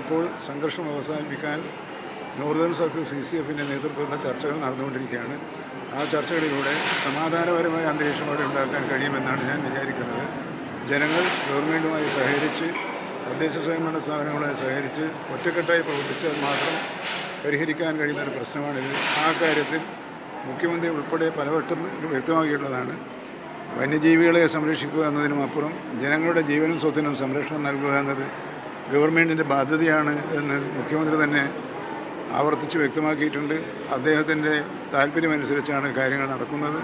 ഇപ്പോൾ സംഘർഷം അവസാനിപ്പിക്കാൻ നോർത്തേൺ സർക്കിൾ സി സി എഫിന്റെ നേതൃത്വത്തിലുള്ള ചർച്ചകൾ നടന്നുകൊണ്ടിരിക്കുകയാണ്. ആ ചർച്ചകളിലൂടെ സമാധാനപരമായ അന്തരീക്ഷം അവിടെ ഉണ്ടാക്കാൻ കഴിയുമെന്നാണ് ഞാൻ വിചാരിക്കുന്നത്. ജനങ്ങൾ ഗവൺമെന്റുമായി സഹകരിച്ച് തദ്ദേശ സ്വയംഭരണ സ്ഥാപനങ്ങളുമായി സഹകരിച്ച് ഒറ്റക്കെട്ടായി പ്രവർത്തിച്ചാൽ മാത്രം പരിഹരിക്കാൻ കഴിയുന്ന ഒരു പ്രശ്നമാണിത്. ആ കാര്യത്തിൽ മുഖ്യമന്ത്രി ഉൾപ്പെടെ പലവട്ടം വ്യക്തമാക്കിയിട്ടുള്ളതാണ്. വന്യജീവികളെ സംരക്ഷിക്കുക എന്നതിനും അപ്പുറം ജനങ്ങളുടെ ജീവനും സ്വത്തിനും സംരക്ഷണം നൽകുക എന്നത് ഗവൺമെന്റിന്റെ ബാധ്യതയാണ് എന്ന് മുഖ്യമന്ത്രി തന്നെ ആവർത്തിച്ച് വ്യക്തമാക്കിയിട്ടുണ്ട്. അദ്ദേഹത്തിന്റെ താല്പര്യമനുസരിച്ചാണ് കാര്യങ്ങൾ നടക്കുന്നത്.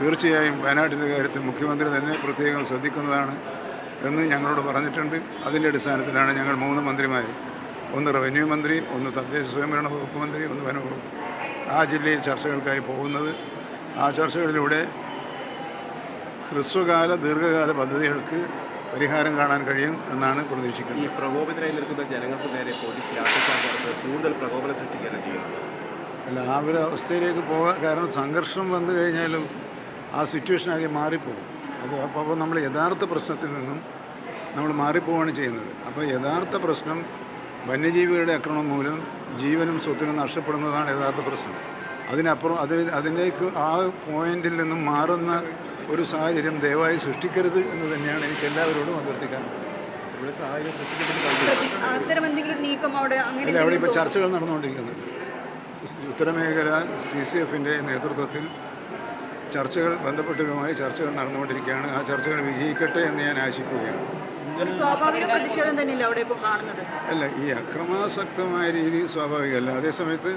തീർച്ചയായും വയനാട്ടിന്റെ കാര്യത്തിൽ മുഖ്യമന്ത്രി തന്നെ പ്രത്യേകം ശ്രദ്ധിക്കുന്നതാണ് എന്ന് ഞങ്ങളോട് പറഞ്ഞിട്ടുണ്ട്. അതിന്റെ അടിസ്ഥാനത്തിലാണ് ഞങ്ങൾ മൂന്ന് മന്ത്രിമാർ ഒന്ന് റവന്യൂ മന്ത്രി ഒന്ന് തദ്ദേശ സ്വയംഭരണ വകുപ്പ് മന്ത്രി ഒന്ന് വനവകുപ്പ്. ആ ജില്ലയിൽ ചർച്ചകൾക്കായി പോകുന്നത്. ആ ചർച്ചകളിലൂടെ ഹ്രസ്വകാല ദീർഘകാല പദ്ധതികൾക്ക് പരിഹാരം കാണാൻ കഴിയും എന്നാണ് ഈ പ്രതീക്ഷിക്കുന്നത്. പ്രകോപിതരായി നിൽക്കുന്ന ജനങ്ങൾക്ക് നേരെ പോലീസ് ലാത്തിച്ചാർജ് കൂടുതൽ പ്രകോപനം സൃഷ്ടിക്കുകയാണ് ചെയ്യുന്നത്. അല്ല ആ ഒരു അവസ്ഥയിലേക്ക് പോകാൻ കാരണം സംഘർഷം വന്നു കഴിഞ്ഞാലും ആ സിറ്റുവേഷനാകെ മാറിപ്പോകും. അത് അപ്പോൾ അപ്പോൾ നമ്മൾ യഥാർത്ഥ പ്രശ്നത്തിൽ നിന്നും നമ്മൾ മാറിപ്പോവാണ് ചെയ്യുന്നത്. അപ്പോൾ യഥാർത്ഥ പ്രശ്നം വന്യജീവികളുടെ ആക്രമണം മൂലം ജീവനും സ്വത്തിനും നഷ്ടപ്പെടുന്നതാണ് യഥാർത്ഥ പ്രശ്നം. അതിനപ്പുറം അതിൽ അതിലേക്ക് ആ പോയിന്റിൽ നിന്നും മാറുന്ന ഒരു സാഹചര്യം ദയവായി സൃഷ്ടിക്കരുത് എന്ന് തന്നെയാണ് എനിക്ക് എല്ലാവരോടും അഭ്യർത്ഥിക്കാൻ. അല്ല അവിടെ ഇപ്പോൾ ചർച്ചകൾ നടന്നുകൊണ്ടിരിക്കുന്നുണ്ട് ഉത്തരമേഖല സി സി എഫിന്റെ നേതൃത്വത്തിൽ ചർച്ചകൾ ബന്ധപ്പെട്ടവരുമായി ചർച്ചകൾ നടന്നുകൊണ്ടിരിക്കുകയാണ്. ആ ചർച്ചകൾ വിജയിക്കട്ടെ എന്ന് ഞാൻ ആശിക്കുകയാണ്. അല്ല ഈ അക്രമാസക്തമായ രീതി സ്വാഭാവികമല്ല. അതേസമയത്ത്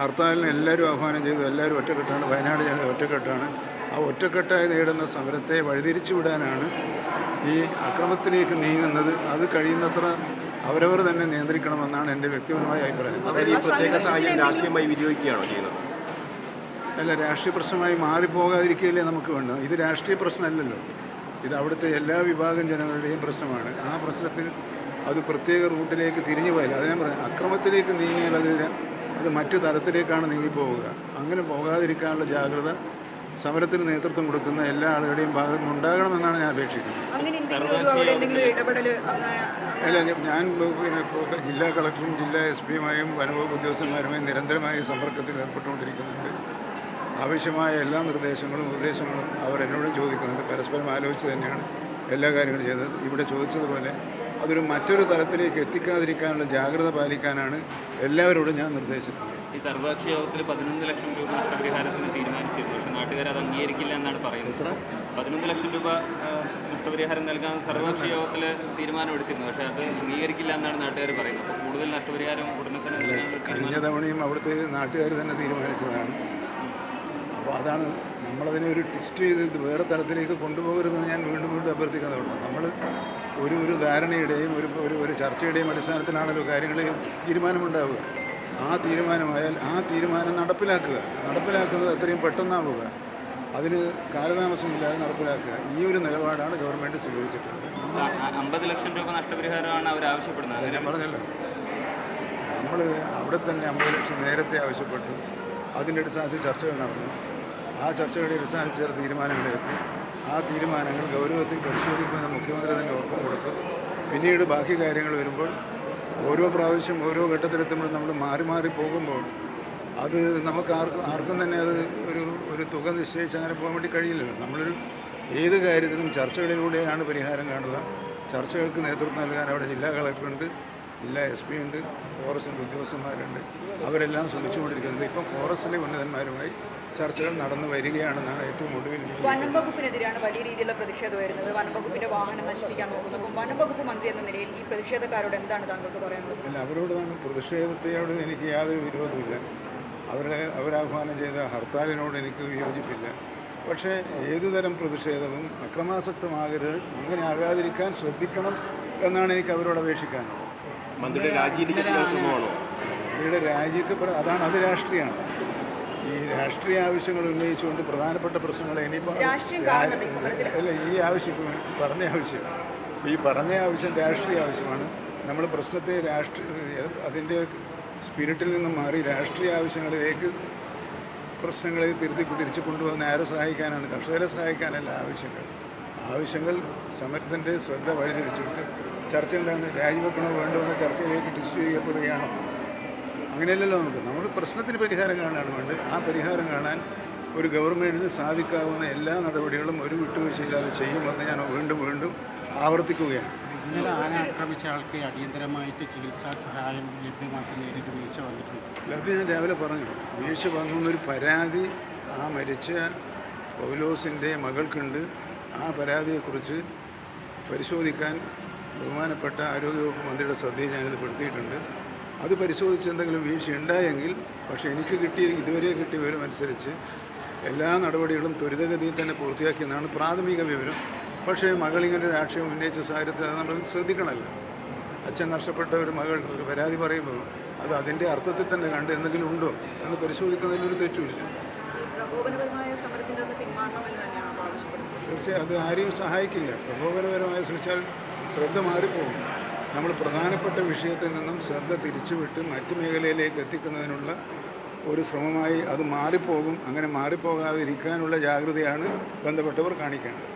ഹർത്താലിന് എല്ലാവരും ആഹ്വാനം ചെയ്തു. എല്ലാവരും ഒറ്റക്കെട്ടാണ്. വയനാട് ജനത ഒറ്റക്കെട്ടാണ്. ആ ഒറ്റക്കെട്ടായി നേടുന്ന സമരത്തെ വഴിതിരിച്ചു വിടാനാണ് ഈ അക്രമത്തിലേക്ക് നീങ്ങുന്നത്. അത് കഴിയുന്നത്ര അവരവർ തന്നെ നിയന്ത്രിക്കണമെന്നാണ് എന്റെ വ്യക്തിപരമായ അഭിപ്രായം. അതായത് ഈ പ്രത്യേക സാഹചര്യം രാഷ്ട്രീയമായി വിനിയോഗിക്കുകയാണോ ചെയ്യുന്നത്? അല്ല രാഷ്ട്രീയ പ്രശ്നമായി മാറിപ്പോകാതിരിക്കുകയല്ലേ നമുക്ക് വേണ്ടത്? ഇത് രാഷ്ട്രീയ പ്രശ്നമല്ലല്ലോ. ഇത് അവിടുത്തെ എല്ലാ വിഭാഗം ജനങ്ങളുടെയും പ്രശ്നമാണ്. ആ പ്രശ്നത്തിൽ അത് പ്രത്യേക റൂട്ടിലേക്ക് തിരിഞ്ഞു പോയാൽ അതിനെ പറയാം അക്രമത്തിലേക്ക് നീങ്ങിയാൽ അത് അത് മറ്റു തരത്തിലേക്കാണ് നീങ്ങിപ്പോവുക. അങ്ങനെ പോകാതിരിക്കാനുള്ള ജാഗ്രത സമരത്തിന് നേതൃത്വം കൊടുക്കുന്ന എല്ലാ ആളുകളുടെയും ഭാഗത്തു നിന്നുണ്ടാകണമെന്നാണ് ഞാൻ അപേക്ഷിക്കുന്നത്. അല്ല ഞാൻ- പിന്നെ ജില്ലാ കളക്ടറും ജില്ലാ എസ് പിയുമായും വനവകുപ്പ് ഉദ്യോഗസ്ഥന്മാരുമായും നിരന്തരമായി സമ്പർക്കത്തിൽ ഏർപ്പെട്ടുകൊണ്ടിരിക്കുന്നുണ്ട്. ആവശ്യമായ എല്ലാ നിർദ്ദേശങ്ങളും ഉപദേശങ്ങളും അവർ എന്നോടും ചോദിക്കുന്നുണ്ട്. പരസ്പരം ആലോചിച്ച് തന്നെയാണ് എല്ലാ കാര്യങ്ങളും ചെയ്തത്. ഇവിടെ ചോദിച്ചതുപോലെ അതൊരു മറ്റൊരു തലത്തിലേക്ക് എത്തിക്കാതിരിക്കാനുള്ള ജാഗ്രത പാലിക്കാനാണ് എല്ലാവരോടും ഞാൻ നിർദ്ദേശിക്കുന്നത്. ഈ സർവകക്ഷി യോഗത്തിൽ പതിനൊന്ന് ലക്ഷം രൂപ നഷ്ടപരിഹാരത്തിന് തീരുമാനിച്ചിരുന്നു. നാട്ടുകാർ അത് അംഗീകരിക്കില്ല എന്നാണ് പറയുന്നത്. പതിനൊന്ന് ലക്ഷം രൂപ നഷ്ടപരിഹാരം നൽകാൻ സർവകക്ഷി യോഗത്തിൽ തീരുമാനമെടുത്തിരുന്നു. പക്ഷേ അത് അംഗീകരിക്കില്ല എന്നാണ് നാട്ടുകാർ പറയുന്നത്. അപ്പോൾ കൂടുതൽ നഷ്ടപരിഹാരം ഉടനെ തന്നെ കഴിഞ്ഞ തവണയും അവിടുത്തെ നാട്ടുകാർ തന്നെ തീരുമാനിച്ചതാണ്. അപ്പോൾ അതാണ് നമ്മളതിനെ ഒരു ട്വിസ്റ്റ് ചെയ്ത് വേറെ തലത്തിലേക്ക് കൊണ്ടുപോകരുതെന്ന് ഞാൻ വീണ്ടും വീണ്ടും അഭ്യർത്ഥിക്കുന്നതുകൊണ്ട് നമ്മൾ ഒരു ഒരു ധാരണയുടെയും ഒരു ഒരു ചർച്ചയുടെയും അടിസ്ഥാനത്തിലാണല്ലോ കാര്യങ്ങളിൽ തീരുമാനമുണ്ടാവുക. ആ തീരുമാനമായാൽ ആ തീരുമാനം നടപ്പിലാക്കുക. നടപ്പിലാക്കുന്നത് എത്രയും പെട്ടെന്നാവുക അതിന് കാലതാമസമില്ലാതെ നടപ്പിലാക്കുക. ഈ ഒരു നിലപാടാണ് ഗവൺമെന്റ് സ്വീകരിച്ചിട്ടുള്ളത്. അമ്പത് ലക്ഷം രൂപ നഷ്ടപരിഹാരമാണ് അവർ ആവശ്യപ്പെടുന്നത്. ഞാൻ പറഞ്ഞല്ലോ. നമ്മൾ അവിടെ തന്നെ അമ്പത് ലക്ഷം നേരത്തെ ആവശ്യപ്പെട്ടു. അതിന്റെ അടിസ്ഥാനത്തിൽ ചർച്ചകൾ നടന്നു. ആ ചർച്ചകളുടെ അടിസ്ഥാനത്തിൽ ചില തീരുമാനങ്ങളെത്തി ആ തീരുമാനങ്ങൾ ഗൗരവത്തിൽ പരിശോധിക്കുമെന്ന് മുഖ്യമന്ത്രി തന്നെ ഉറപ്പ് കൊടുത്തു. പിന്നീട് ബാക്കി കാര്യങ്ങൾ വരുമ്പോൾ ഓരോ പ്രാവശ്യം ഓരോ ഘട്ടത്തിലെത്തുമ്പോഴും നമ്മൾ മാറി മാറി പോകുമ്പോൾ അത് നമുക്ക് ആർക്കും ആർക്കും തന്നെ അത് ഒരു ഒരു തുക നിശ്ചയിച്ച് അങ്ങനെ പോകാൻ വേണ്ടി കഴിയില്ലല്ലോ. നമ്മളൊരു ഏത് കാര്യത്തിനും ചർച്ചകളിലൂടെയാണ് പരിഹാരം കാണുക. ചർച്ചകൾക്ക് നേതൃത്വം നൽകാൻ അവിടെ ജില്ലാ കളക്ടറുണ്ട് ജില്ലാ എസ് പി ഉണ്ട് ഫോറസ്റ്റിന്റെ ഉദ്യോഗസ്ഥന്മാരുണ്ട്. അവരെല്ലാം ശ്രമിച്ചുകൊണ്ടിരിക്കുന്നുണ്ട്. ഇപ്പം ഫോറസ്റ്റിലെ ഉന്നതന്മാരുമായി ചർച്ചകൾ നടന്നു വരികയാണെന്നാണ് ഏറ്റവും ഒടുവിൽ വനംവകുപ്പിനെതിരാണ് വനം വകുപ്പിനെതിരെയാണ് വലിയ രീതിയിലുള്ള പ്രതിഷേധം വരുന്നത് വനം വകുപ്പിന്റെ വാഹനം നശിപ്പിക്കാൻ നോക്കുന്നു. അപ്പം വനം വകുപ്പ് മന്ത്രി എന്ന നിലയിൽ ഈ പ്രതിഷേധക്കാരോട് എന്താണ് താങ്കൾക്ക് പറയാനുള്ളത്? അല്ല അവരോടാണ് പ്രതിഷേധത്തെയോട് എനിക്ക് യാതൊരു വിരോധമില്ല അവരുടെ അവരാഹ്വാനം ചെയ്ത ഹർത്താലിനോട് എനിക്ക് വിയോജിപ്പില്ല പക്ഷേ ഏതുതരം പ്രതിഷേധവും അക്രമാസക്തമാകരുത് അങ്ങനെ ആകാതിരിക്കാൻ ശ്രദ്ധിക്കണം എന്നാണ് എനിക്ക് അവരോട് അപേക്ഷിക്കാനുള്ളത്. മന്ത്രിയുടെ ശ്രമമാണോ? മന്ത്രിയുടെ രാജിക്ക് അതാണ് അത് രാഷ്ട്രീയമാണ്. ഈ രാഷ്ട്രീയ ആവശ്യങ്ങൾ ഉന്നയിച്ചുകൊണ്ട് പ്രധാനപ്പെട്ട പ്രശ്നങ്ങൾ ഇനിയിപ്പോൾ. അല്ല ഈ ആവശ്യം പറഞ്ഞ ആവശ്യം. ഈ പറഞ്ഞ ആവശ്യം രാഷ്ട്രീയ ആവശ്യമാണ്. നമ്മൾ പ്രശ്നത്തെ രാഷ്ട്രീയ അതിന്റെ സ്പിരിറ്റിൽ നിന്നും മാറി രാഷ്ട്രീയ ആവശ്യങ്ങളിലേക്ക് പ്രശ്നങ്ങളെ തിരുത്തി തിരിച്ചു കൊണ്ടുവന്ന് ആരെ സഹായിക്കാനാണ് കർഷകരെ സഹായിക്കാനല്ല ആവശ്യങ്ങൾ. ആവശ്യങ്ങൾ സമരത്തിന്റെ ശ്രദ്ധ വഴിതിരിച്ചുകൊണ്ട് ചർച്ച എന്താണ്? രാജിവെക്കണോ വേണ്ടോ എന്ന ചർച്ചയിലേക്ക് ഡിസ്റ്റ് ചെയ്യപ്പെടുകയാണോ? അങ്ങനെയല്ലല്ലോ നമുക്ക്. നമ്മൾ പ്രശ്നത്തിന് പരിഹാരം കാണാനാണ് വേണ്ടത്. ആ പരിഹാരം കാണാൻ ഒരു ഗവൺമെന്റിന് സാധിക്കാവുന്ന എല്ലാ നടപടികളും ഒരു വിട്ടുവീഴ്ചയില്ലാതെ ചെയ്യുമെന്ന് ഞാൻ വീണ്ടും വീണ്ടും ആവർത്തിക്കുകയാണ്. ഇന്നലെ ആന ആക്രമിച്ച ആൾക്ക് അടിയന്തരമായിട്ട് ചികിത്സാ സഹായം ലഭ്യമാക്കുന്നതിലേക്ക് വീഴ്ച വന്നിട്ടുണ്ട്. അത് ഞാൻ രാവിലെ പറഞ്ഞു വീഴ്ച വന്നു എന്നൊരു പരാതി ആ മരിച്ച പൗലോസിന്റെ മകൾക്കുണ്ട്. ആ പരാതിയെക്കുറിച്ച് പരിശോധിക്കാൻ ബഹുമാനപ്പെട്ട ആരോഗ്യവകുപ്പ് മന്ത്രിയുടെ ശ്രദ്ധയിൽ ഞാനിത് പെടുത്തിയിട്ടുണ്ട്. അത് പരിശോധിച്ച് എന്തെങ്കിലും വീഴ്ച ഉണ്ടായെങ്കിൽ പക്ഷേ എനിക്ക് കിട്ടിയ ഇതുവരെ കിട്ടിയ വിവരം അനുസരിച്ച് എല്ലാ നടപടികളും ത്വരിതഗതിയിൽ തന്നെ പൂർത്തിയാക്കിയെന്നാണ് പ്രാഥമിക വിവരം. പക്ഷേ മകളിങ്ങനെ ഒരു ആക്ഷേപം ഉന്നയിച്ച സാഹചര്യത്തിൽ അത് നമ്മൾ ശ്രദ്ധിക്കണമല്ലോ. അച്ഛൻ നഷ്ടപ്പെട്ട ഒരു മകൾ ഒരു പരാതി പറയുമ്പോൾ അത് അതിന്റെ അർത്ഥത്തിൽ തന്നെ കണ്ട് എന്തെങ്കിലും ഉണ്ടോ എന്ന് തെറ്റുമില്ല. പിന്മാറണമെന്ന് തന്നെയാണ് അപ്പോൾ തീർച്ചയായും അത് ആരെയും സഹായിക്കില്ല. പ്രകോപനപരമായ ശ്രമിച്ചാൽ ശ്രദ്ധ മാറിപ്പോകും. നമ്മൾ പ്രധാനപ്പെട്ട വിഷയത്തിൽ നിന്നും ശ്രദ്ധ തിരിച്ചുവിട്ട് മറ്റു മേഖലയിലേക്ക് എത്തിക്കുന്നതിനുള്ള ഒരു ശ്രമമായി അത് മാറിപ്പോകും. അങ്ങനെ മാറിപ്പോകാതിരിക്കാനുള്ള ജാഗ്രതയാണ് ബന്ധപ്പെട്ടവർ കാണിക്കേണ്ടത്.